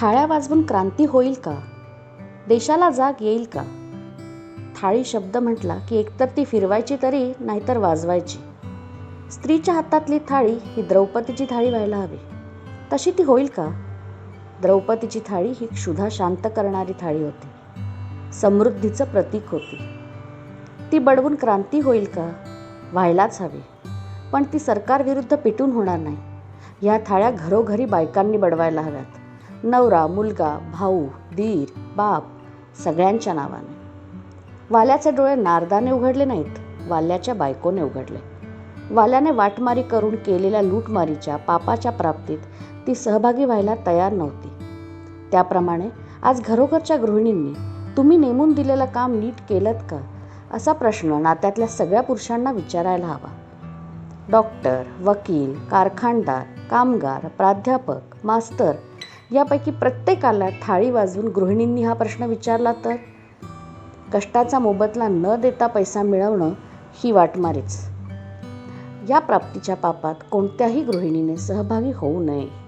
थाळ्या वाजवून क्रांती होईल का? देशाला जाग येईल का? थाळी शब्द म्हटला की एकतर ती फिरवायची तरी नाहीतर वाजवायची. स्त्रीच्या हातातली थाळी ही द्रौपदीची थाळी व्हायला हवी. तशी ती होईल का? द्रौपदीची थाळी ही क्षुधा शांत करणारी थाळी होती. समृद्धीचं प्रतीक होती. ती बडवून क्रांती होईल का? व्हायलाच हवी. पण ती सरकारविरुद्ध पिटून होणार नाही. ह्या थाळ्या घरोघरी बायकांनी बडवायला हव्यात. नवरा मुलगा भाऊ दीर बाप सगळ्यांच्या नावाने. वाल्याचे डोळे नारदाने उघडले नाहीत वाल्याच्या बायकोने उघडले. वाल्याने वाटमारी करून केलेल्या लूटमारीच्या पापाच्या प्राप्तीत ती सहभागी व्हायला तयार नव्हती. त्याप्रमाणे आज घरोघरच्या गृहिणींनी तुम्ही नेमून दिलेलं काम नीट केलं का? असा प्रश्न नात्यातल्या सगळ्या पुरुषांना विचारायला हवा. डॉक्टर वकील कारखानदार कामगार प्राध्यापक मास्तर यापैकी प्रत्येकाला थाळी वाजवून गृहिणींनी हा प्रश्न विचारला तर? कष्टाचा मोबदला न देता पैसा मिळवणं ही वाटमारीच या प्राप्तीच्या पापात कोणत्याही गृहिणीने सहभागी होऊ नये.